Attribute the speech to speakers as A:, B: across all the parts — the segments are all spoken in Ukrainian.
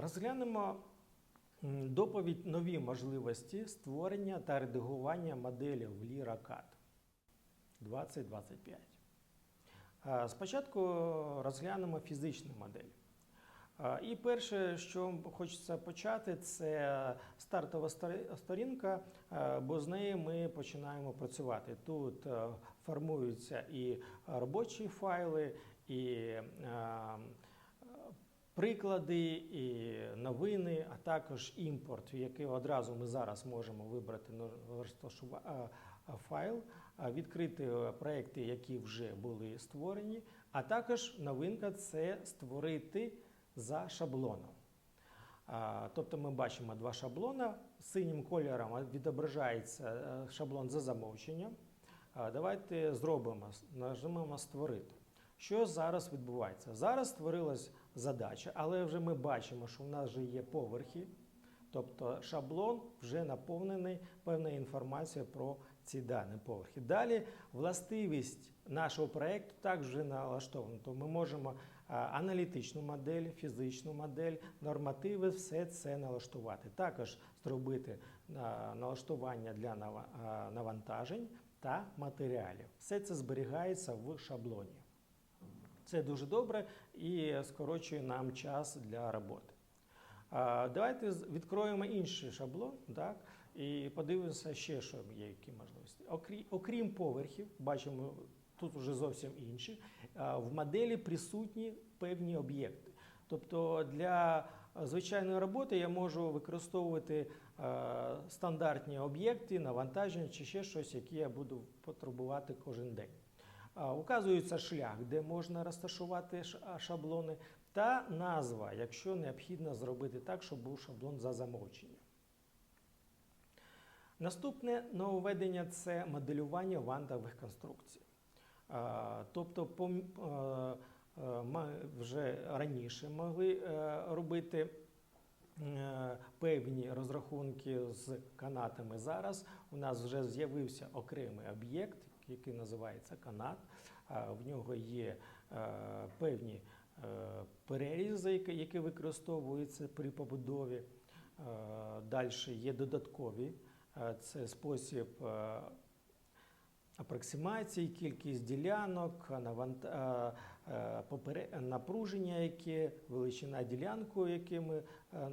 A: Розглянемо доповідь нові можливості створення та редагування моделів в LIRACAD 2025. Е, Спочатку розглянемо фізичну модель. І перше, що хочеться почати, це стартова сторінка, бо з неї ми починаємо працювати. Тут формуються і робочі файли, і приклади, і новини, а також імпорт, який одразу ми зараз можемо вибрати файл, відкрити е, проекти, які вже були створені, а також новинка це створити за шаблоном. Тобто ми бачимо два шаблони. Синім кольором відображається е, шаблон за замовченням. Давайте зробимо, нажмемо створити. Що зараз відбувається? Зараз створилась задача, але вже ми бачимо, що в нас вже є поверхи, тобто шаблон вже наповнений певною інформацією про ці дані поверхи. Далі властивість нашого проєкту також вже налаштована. То ми можемо аналітичну модель, фізичну модель, нормативи, все це налаштувати. Також зробити налаштування для навантажень та матеріалів. Все це зберігається в шаблоні. Це дуже добре і скорочує нам час для роботи. Давайте відкроємо інший шаблон так, і подивимося ще, що є які можливості. Окрім, поверхів, бачимо тут вже зовсім інші. В моделі присутні певні об'єкти. Тобто для звичайної роботи я можу використовувати стандартні об'єкти, навантаження чи ще щось, які я буду потребувати кожен день. Указується шлях, де можна розташувати шаблони, та назва, якщо необхідно зробити так, щоб був шаблон за замовченням. Наступне нововведення це моделювання вантових конструкцій. Тобто, ми вже раніше могли е, робити е, певні розрахунки з канатами. Зараз у нас вже з'явився окремий об'єкт, який називається канат. В нього є е, певні е, перерізи, які- використовуються при побудові. Далі є додаткові. Е, Це спосіб е, апроксимації, кількість ділянок, е, е, напруження, яке, величина ділянку, яку ми е,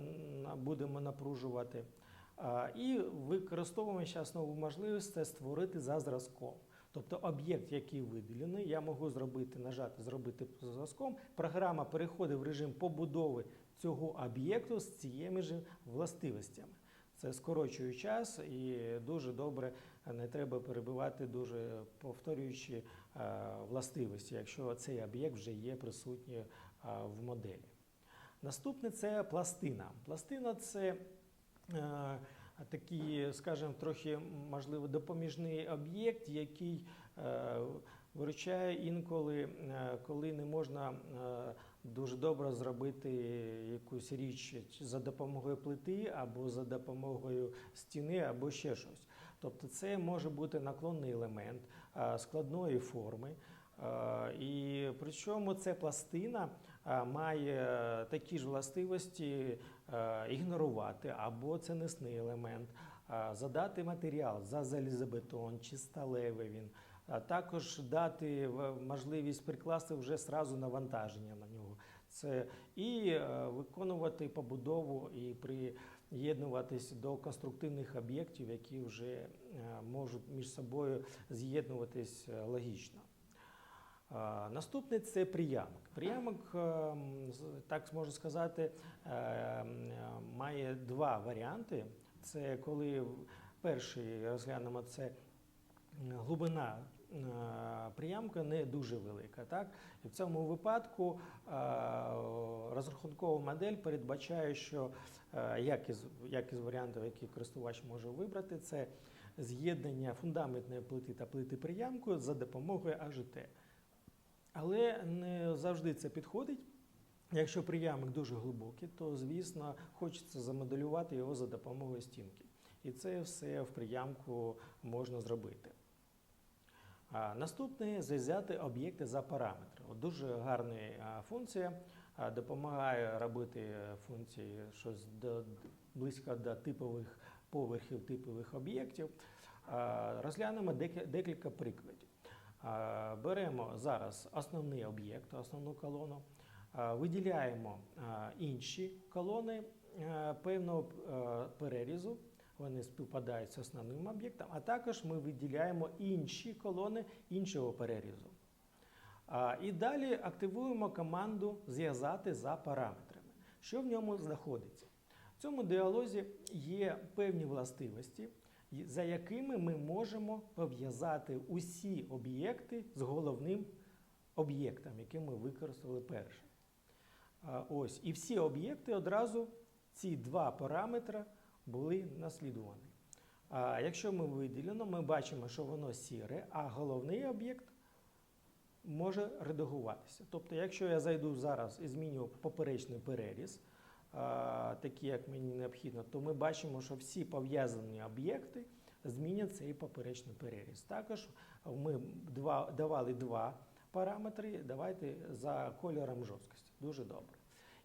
A: будемо напружувати. Е, І використовуємо зараз нову можливість це створити за зразком. Тобто об'єкт, який виділений, я можу зробити, нажати зробити зразком. Програма переходить в режим побудови цього об'єкту з цими ж властивостями. Це скорочує час і дуже добре е, не треба перебивати дуже повторюючи е, властивості, якщо цей об'єкт вже є присутній е, в моделі. Наступне це пластина. Пластина це такий, скажімо, трохи можливо допоміжний об'єкт, який е, виручає інколи, е, коли не можна е, дуже добре зробити якусь річ за допомогою плити або за допомогою стіни, або ще щось. Тобто це може бути наклонний елемент складної форми. І причому ця пластина має такі ж властивості ігнорувати або це несний елемент, е, задати матеріал за залізобетон чи сталевий він, а також дати можливість прикласти вже зразу навантаження на нього. Це і е, виконувати побудову і приєднуватись до конструктивних об'єктів, які вже е, можуть між собою з'єднуватись е, логічно. А, Наступне це приямок. Приямок, ем, так можна сказати, ем, має два варіанти. Це коли перший розглянемо це глибина е, приямка не дуже велика. Так? І в цьому випадку е, розрахункова модель передбачає, що е, як із, як із варіантів, які користувач може вибрати, це з'єднання фундаментної плити та плити приямку за допомогою АЖТ. Але не завжди це підходить. Якщо приямок дуже глибокий, то звісно хочеться замоделювати його за допомогою стінки. І це все в приямку можна зробити. Наступне зв'язати об'єкти за параметри. От дуже гарна функція. допомагає робити функції щось до, близько до типових поверхів, типових об'єктів. Розглянемо декілька прикладів. А, Беремо зараз основний об'єкт, основну колону, виділяємо інші колони е, певного е, перерізу, вони співпадають з основним об'єктом, а також ми виділяємо інші колони іншого перерізу. І далі активуємо команду зв'язати за параметрами. Що в ньому знаходиться? В цьому діалозі є певні властивості, за якими ми можемо пов'язати усі об'єкти з головним об'єктом, який ми використали першим. Ось, і всі об'єкти одразу ці два параметри були наслідувані. А якщо ми виділено, ми бачимо, що воно сіре, а головний об'єкт може редагуватися. Тобто, якщо я зайду зараз і зміню поперечний переріз, а, такий, як мені необхідно, то ми бачимо, що всі пов'язані об'єкти змінять цей поперечний переріз. Також ми два, давали два параметри. Давайте за кольором жорсткості. Дуже добре.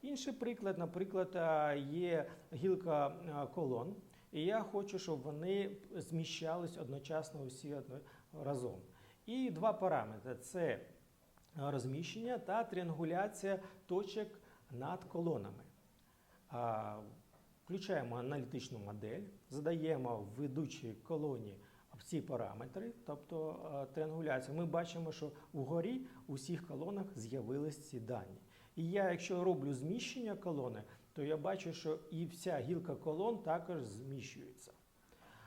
A: Інший приклад, наприклад, є гілка колон, і я хочу, щоб вони зміщались одночасно одно- разом. І два параметри це розміщення та тріангуляція точок над колонами. Включаємо аналітичну модель, задаємо в ведучій колоні всі параметри, тобто а, тріангуляцію. Ми бачимо, що вгорі у всіх колонах з'явились ці дані. І я, якщо роблю зміщення колони, то я бачу, що і вся гілка колон також зміщується.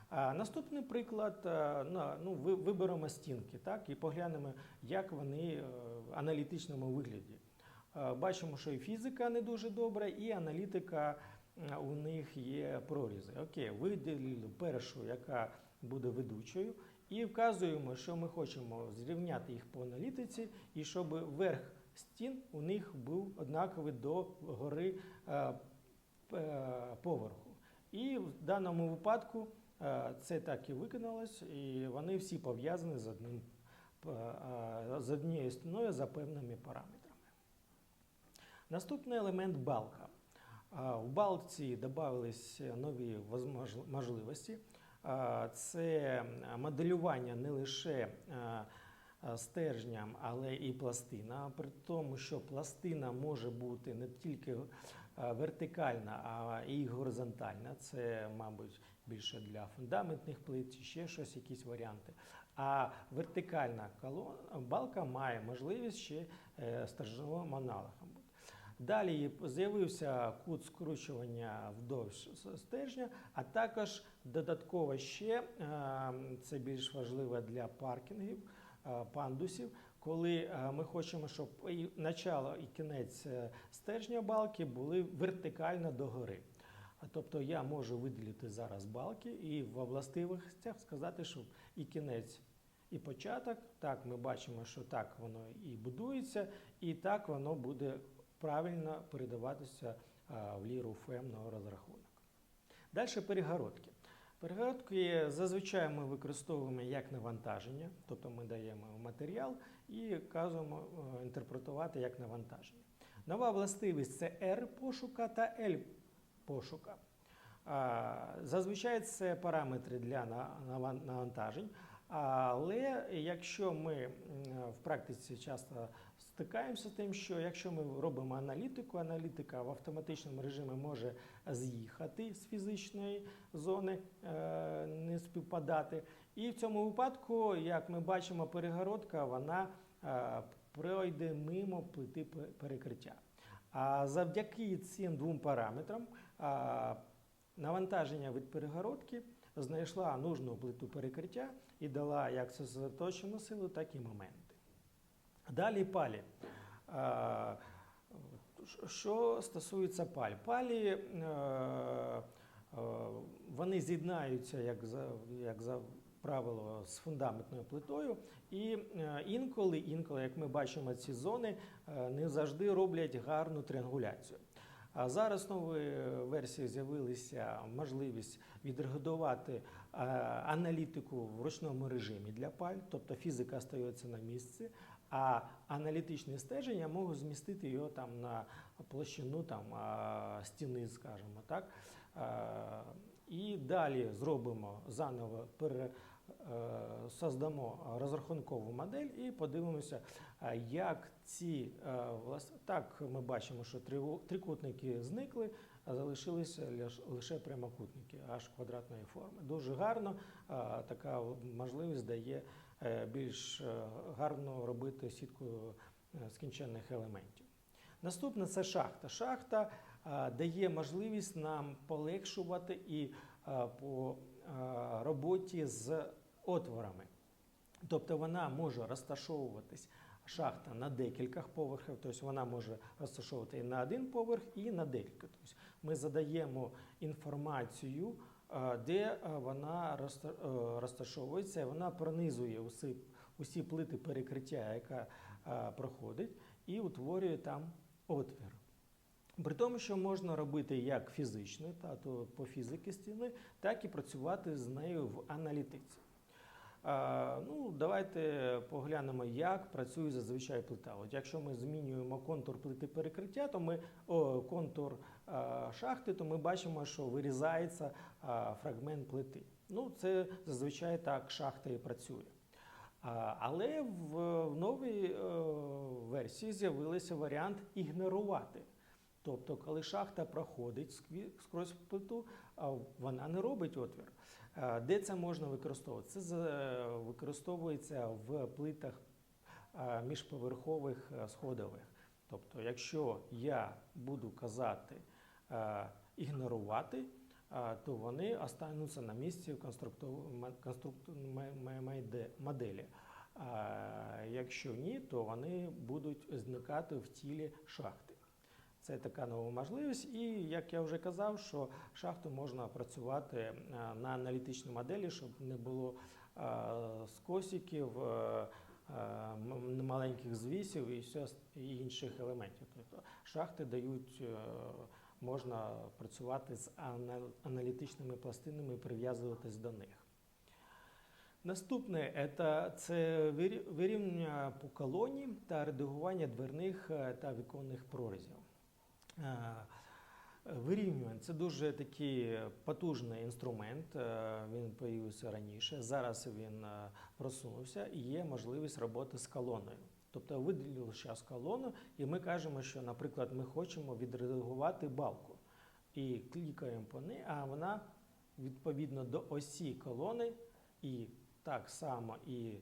A: А, наступний приклад, е, ну, виберемо стінки так, і поглянемо, як вони е, в аналітичному вигляді. Е, Бачимо, що і фізика не дуже добра, і аналітика е, у них є прорізи. Окей, виділили першу, яка буде ведучою, і вказуємо, що ми хочемо зрівняти їх по аналітиці, і щоб верх стін у них був однаковий до гори е, поверху. І в даному випадку це так і виконалось, і вони всі пов'язані з одним з однією стіною за певними параметрами. Наступний елемент балка. У балці додавались нові можливості. Це моделювання не лише стержням, але і пластина. При тому, що пластина може бути не тільки вертикальна, а і горизонтальна. Це, мабуть, більше для фундаментних плит ще щось, якісь варіанти. А вертикальна балка має можливість ще е, стержневим аналогом. Далі з'явився кут скручування вдовж стержня, а також додатково ще е, це більш важливо для паркінгів, е, пандусів, коли е, ми хочемо, щоб і начало і кінець стержня балки були вертикально догори. Тобто я можу виділити зараз балки і в властивостях сказати, що і кінець, і початок, так ми бачимо, що так воно і будується, і так воно буде правильно передаватися в ліру ФМ на розрахунок. Далі перегородки. Перегородки зазвичай ми використовуємо як навантаження, тобто ми даємо матеріал і кажемо е, інтерпретувати як навантаження. Нова властивість це R пошука та L пошука. Зазвичай це параметри для навантажень, але якщо ми в практиці часто стикаємося з тим, що якщо ми робимо аналітику, аналітика в автоматичному режимі може з'їхати з фізичної зони, е, не співпадати. І в цьому випадку, як ми бачимо, перегородка вона е, пройде мимо плити перекриття. А завдяки цим двом параметрам навантаження від перегородки знайшла нужну плиту перекриття і дала як сосредоточену силу, так і моменти. Далі палі. Що стосується паль, палі е, е, вони з'єднаються, як за, як за правило, з фундаментною плитою, і е, інколи, інколи, як ми бачимо, ці зони не завжди роблять гарну тріангуляцію. А зараз в новій версії з'явилася можливість відредагувати е, аналітику в ручному режимі для паль, тобто фізика стається на місці, а аналітичне стеження можуть змістити його там на площину там, стіни, скажімо так. І далі зробимо заново е, создамо розрахункову модель і подивимося, як ці е, так ми бачимо, що трикутники зникли, а залишилися лише прямокутники аж квадратної форми. Дуже гарно така можливість дає більш е, гарно робити сітку е, скінченних елементів. Наступне це шахта. Шахта дає можливість нам полегшувати і по роботі з отворами. Тобто вона може розташовуватись шахта на декілька поверхів, тобто вона може розташовувати і на один поверх, і на декілька. Тобто ми задаємо інформацію, де вона е, розташовується, вона пронизує усі, усі плити перекриття, яка проходить, і утворює там отвір. При тому, що можна робити як фізичне, та по фізики стіни, так і працювати з нею в аналітиці. Ну, давайте поглянемо, як працює зазвичай плита. От якщо ми змінюємо контур плити перекриття, то ми о, контур а, шахти, то ми бачимо, що вирізається а, фрагмент плити. Ну, це зазвичай так шахта і працює. А, Але в, в новій е, версії з'явився варіант ігнорувати. Тобто, коли шахта проходить скрозь плиту, вона не робить отвір. А, Де це можна використовувати? Це використовується в плитах міжповерхових сходових. Тобто, якщо я буду казати ігнорувати, то вони остануться на місці в конструктов- м- конструк- м- м- майде- моделі. А якщо ні, то вони будуть зникати в тілі шахти. Це така нова можливість. І як я вже казав, що шахту можна працювати е, на аналітичній моделі, щоб не було е, скосиків, е, маленьких звісів і, все, і інших елементів. Тобто шахти дають, можна працювати з аналітичними пластинами і прив'язуватись до них. Наступне це вирі- по колоні та редагування дверних та віконних прорізів. Е, Вирівнювання це дуже такий потужний інструмент. е, Він появився раніше. Зараз він е, просунувся і є можливість роботи з колоною. Тобто виділили зараз колону, і ми кажемо, що, наприклад, ми хочемо відредагувати балку. І клікаємо по ній, а вона відповідно до осі колони і так само і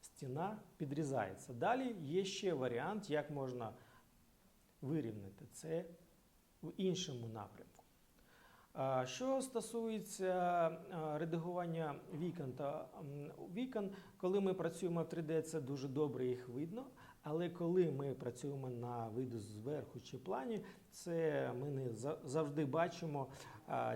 A: стіна підрізається. Далі є ще варіант, як можна вирівняти це в іншому напрямку. Що стосується редагування вікон та вікон, коли ми працюємо в 3D, це дуже добре їх видно. Але коли ми працюємо на виду зверху чи плані, це ми не завжди бачимо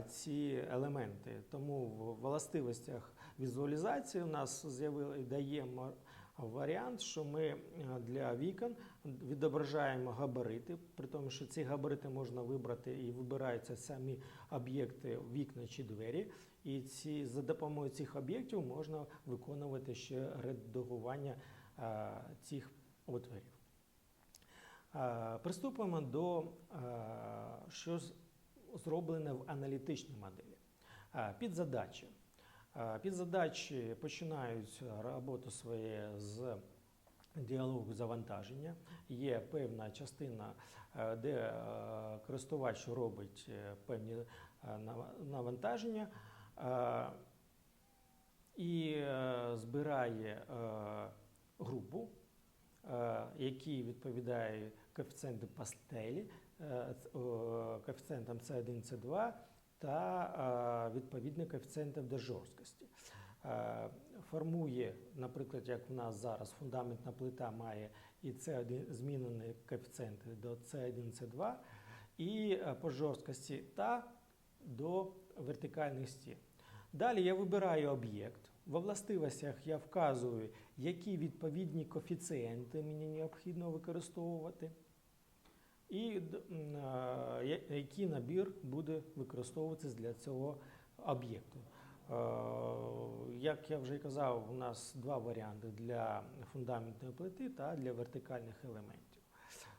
A: ці елементи. Тому в властивостях візуалізації у нас з'явили даємо варіант, що ми е, для вікон відображаємо габарити, при тому, що ці габарити можна вибрати і вибираються самі об'єкти, вікна чи двері. І ці, за допомогою цих об'єктів можна виконувати ще редагування е, цих отворів. Е, Приступимо до е, що зроблене в аналітичній моделі. Е, Підзадачі. Е, Підзадачі починають роботу своє з діалогу завантаження. Є певна частина, е, де е, користувач робить е, певні е, навантаження е, і е, збирає е, групу, е, якій відповідає коефіцієнти пастелі, е, коефіцієнтам С1, С2 та відповідні коефіцієнти до жорсткості. Е, Формує, наприклад, як в нас зараз фундаментна плита має і С1 змінені коефіцієнти до С1, С2, і по жорсткості та до вертикальних стін. Далі я вибираю об'єкт. Во властивостях я вказую, які відповідні коефіцієнти мені необхідно використовувати, і я- який набір буде використовуватись для цього об'єкту. Е, Як я вже казав, у нас два варіанти для фундаментної плити та для вертикальних елементів.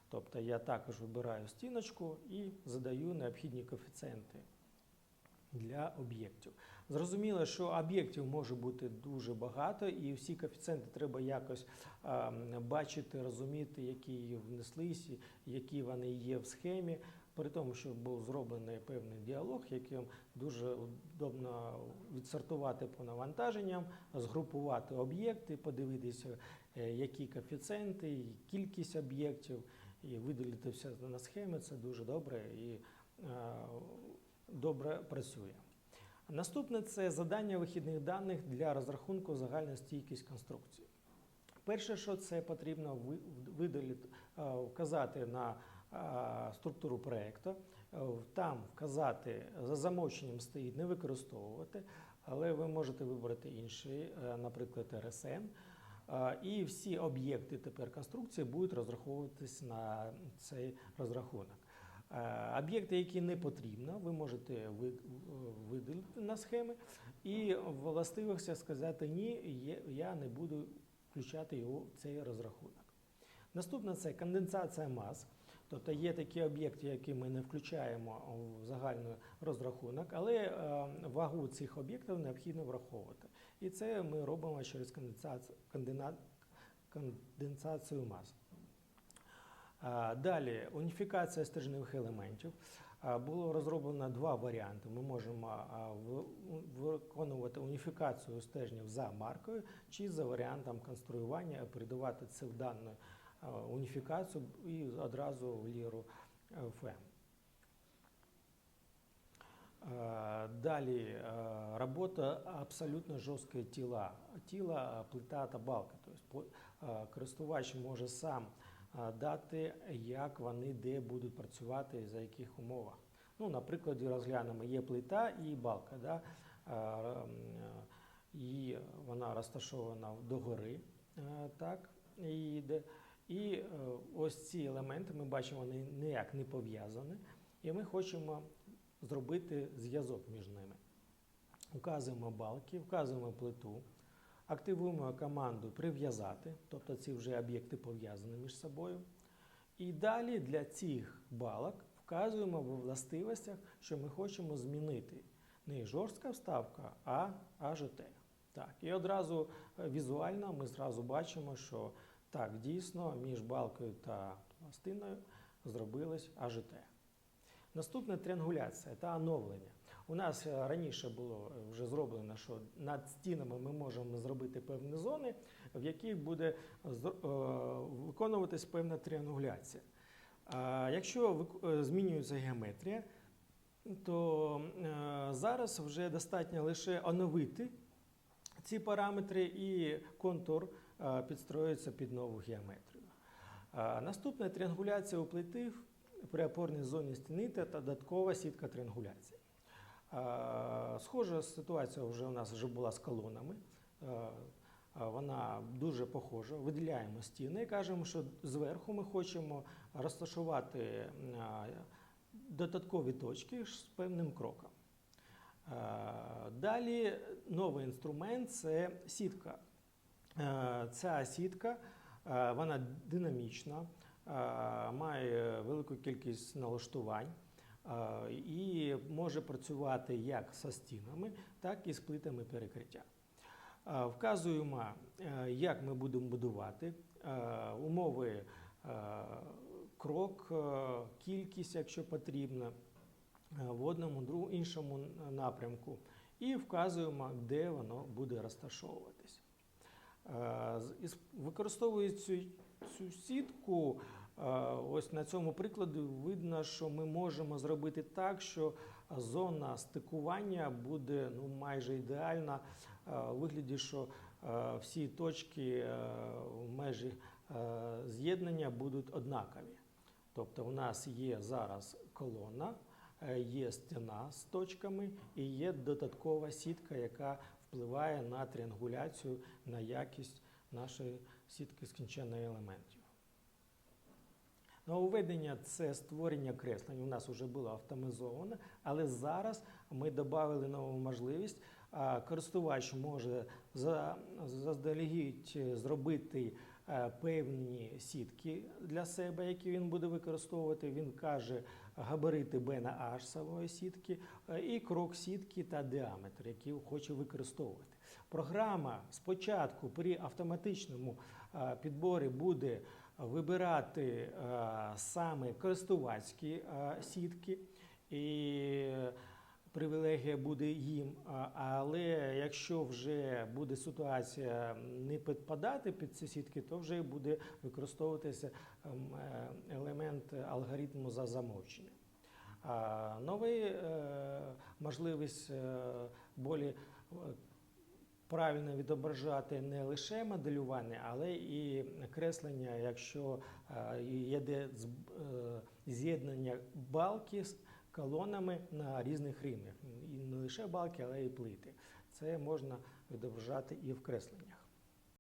A: Тобто я також вибираю стіночку і задаю необхідні коефіцієнти для об'єктів. Зрозуміло, що об'єктів може бути дуже багато, і всі коефіцієнти треба якось а, бачити, розуміти, які внеслись, які вони є в схемі. При тому, що був зроблений певний діалог, яким дуже удобно відсортувати по навантаженням, згрупувати об'єкти, подивитися, е, які коефіцієнти, кількість об'єктів, і виділити все на схемі. Це дуже добре і е, добре працює. Наступне це задання вихідних даних для розрахунку загальної стійкість конструкції. Перше, що це потрібно ви- видалити, е, вказати на е, структуру проєкту, е, там вказати за замовченням стоїть не використовувати, але ви можете вибрати інший, наприклад, РСН. І всі об'єкти тепер конструкції будуть розраховуватись на цей розрахунок. Е, Об'єкти, які не потрібно, ви можете ви- видалити на схеми і в властивостях сказати ні, я не буду включати його в цей розрахунок. Наступне це конденсація мас. Тобто є такі об'єкти, які ми не включаємо в загальний розрахунок, але е, вагу цих об'єктів необхідно враховувати. І це ми робимо через конденсацію мас. Далі уніфікація стержневих елементів. Було розроблено два варіанти. Ми можемо виконувати уніфікацію стержнів за маркою чи за варіантом конструювання, передавати це в дану уніфікацію і одразу в ліру ФМ. Е, Далі е, робота абсолютно жорсткої тіла. Тіла, плита та балка. Тобто е, користувач може сам дати, як вони де будуть працювати за яких умовах. Ну, наприклад, розглянемо, є плита і балка. Да? І вона розташована догори. е, Так, і, йде. і е, ось ці елементи ми бачимо, вони ніяк не пов'язані. І ми хочемо зробити зв'язок між ними. Вказуємо балки, вказуємо плиту, активуємо команду прив'язати, тобто ці вже об'єкти пов'язані між собою. І далі для цих балок вказуємо в властивостях, що ми хочемо змінити не жорстка вставка, а АЖТ. Так, і одразу е, візуально ми зразу бачимо, що так, дійсно між балкою та пластиною зробилось АЖТ. Наступне тріангуляція та оновлення. У нас е, раніше було е, вже зроблено, що над стінами ми можемо зробити певні зони, в яких буде е, виконуватись певна тріангуляція. Якщо змінюється геометрія, то зараз вже достатньо лише оновити ці параметри і контур підстроюється під нову геометрію. Наступна тріангуляція у плити при опорній зоні стіни та додаткова сітка тріангуляції. Схожа ситуація вже у нас вже була з колонами. Вона дуже похожа. Виділяємо стіни і кажемо, що зверху ми хочемо розташувати додаткові точки з певним кроком. Далі новий інструмент це сітка. Ця сітка вона динамічна, має велику кількість налаштувань і може працювати як зі стінами, так і з плитами перекриття. Вказуємо, е, як ми будемо будувати, е, умови е, крок, кількість, якщо потрібно, в одному, іншому напрямку, і вказуємо, де воно буде розташовуватись. Використовуючи цю, сітку, ось на цьому прикладі видно, що ми можемо зробити так, що зона стикування буде ну, майже ідеальна у вигляді, що всі точки е, в межі е, з'єднання будуть однакові. Тобто у нас є зараз колона, е, є стіна з точками і є додаткова сітка, яка впливає на тріангуляцію, на якість нашої сітки скінченних елементів. Нововведення це створення креслень. У нас вже було автоматизовано, але зараз ми додали нову можливість. Користувач може заздалегідь зробити е, певні сітки для себе, які він буде використовувати. Він каже габарити B на H сітки е, і крок сітки та діаметр, який хоче використовувати. Програма спочатку при автоматичному е, підборі буде вибирати е, саме користувацькі е, сітки. І привілегія буде їм. Але якщо вже буде ситуація не підпадати під ці сітки, то вже буде використовуватися ем, е, елемент алгоритму за замовчення. А Новий можливість болі правильно відображати не лише моделювання, але і креслення, якщо е, є де е, з'єднання балки з колонами на різних рівнях. І не лише балки, але і плити. Це можна відображати і в кресленнях.